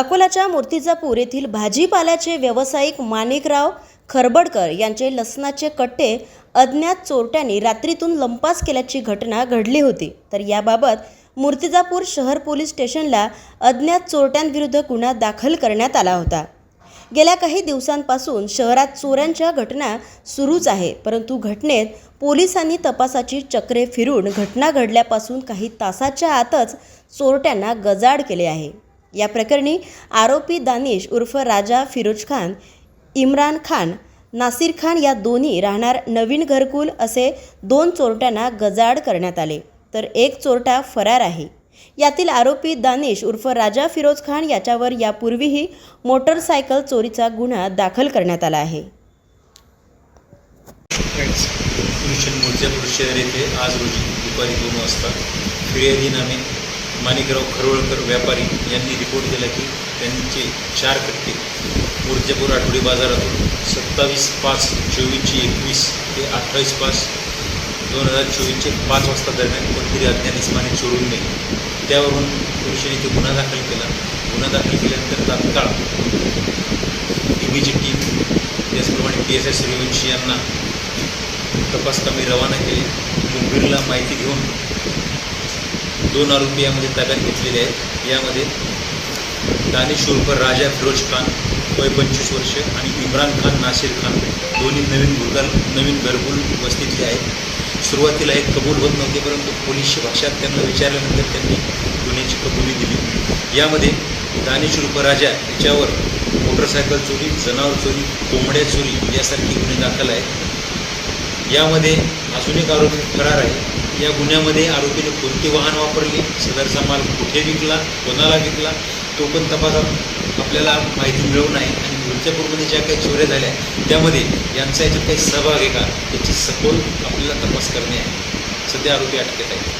अकोलाच्या मूर्तिजापूर येथील भाजीपाल्याचे व्यावसायिक माणिकराव खरबडकर यांचे लसणाचे कट्टे अज्ञात चोरट्यांनी रात्रीतून लंपास केल्याची घटना घडली होती. तर याबाबत मूर्तिजापूर शहर पोलीस स्टेशनला अज्ञात चोरट्यांविरुद्ध गुन्हा दाखल करण्यात आला होता. गेल्या काही दिवसांपासून शहरात चोऱ्यांच्या घटना सुरूच आहे परंतु घटनेत पोलिसांनी तपासाची चक्रे फिरून घटना घडल्यापासून काही तासाच्या आतच चोरट्यांना गजाड केले आहे. या प्रकरणी आरोपी दानिश उर्फ राजा फिरोज खान इम्रान खान नासिर खान या दोन्ही राहणार नवीन घरकुल असे दोन चोरट्यांना गजाड करण्यात आले. तर एक चोरटा फरार आहे. यातील आरोपी दानिश उर्फ राजा फिरोज खान याच्यावर यापूर्वीही मोटरसायकल चोरीचा गुन्हा दाखल करण्यात आला आहे. शहर येथे आज रोजी दुपारी दोन वाजता फिर्यादी नामे माणिकराव खरोळकर व्यापारी यांनी रिपोर्ट केला की त्यांचे चार कट्टे ऊर्जापूर आठवडी बाजारातून सत्तावीस पाच चोवीसशे एकवीस ते अठ्ठावीस पाच दोन हजार चोवीसचे पाच वाजता दरम्यान कोणतरी अज्ञात इस्माने चोरून नये त्यावरून पोलिसांनी ते गुन्हा दाखल केला. गुन्हा दाखल केल्यानंतर तात्काळ ईबीची टीम त्याचप्रमाणे पी एस एस सूर्यवंशी यांना तपास कामी रवाना केले. मुंबईला माहिती घेऊन दोन आरोपी यामध्ये ताब्यात घेतलेले आहेत. यामध्ये दानिश उर्फ राजा फिरोज खान वय पंचवीस वर्ष आणि इम्रान खान नासिर खान. दोन्ही नवीन भूताल नवीन घरकुल वस्तीतले आहेत. सुरुवातीला हे कबूल होत नव्हते परंतु पोलीसच्या भाषात त्यांना विचारल्यानंतर त्यांनी गुन्ह्याची कबुली दिली. यामध्ये दानिश उर्फ राजा याच्यावर मोटरसायकल चोरी जनावर चोरी कोंबड्या चोरी यासारखे गुन्हे दाखल आहेत. यामध्ये अजून एक आरोपी फरार आहे. या गुन्ह्यामध्ये आरोपीने कोणते वाहन वापरले सदरचा माल कुठे विकला कोणाला विकला तो पण तपासात आपल्याला माहिती मिळवून आहे. आणि मूर्जापूरमध्ये ज्या काही चोऱ्या झाल्या त्यामध्ये यांचा याच्यात काही सहभाग आहे का? याची सखोल आपल्याला तपास करणे आहे. सध्या आरोपी अटकेत आहे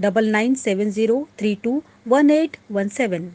9970321817.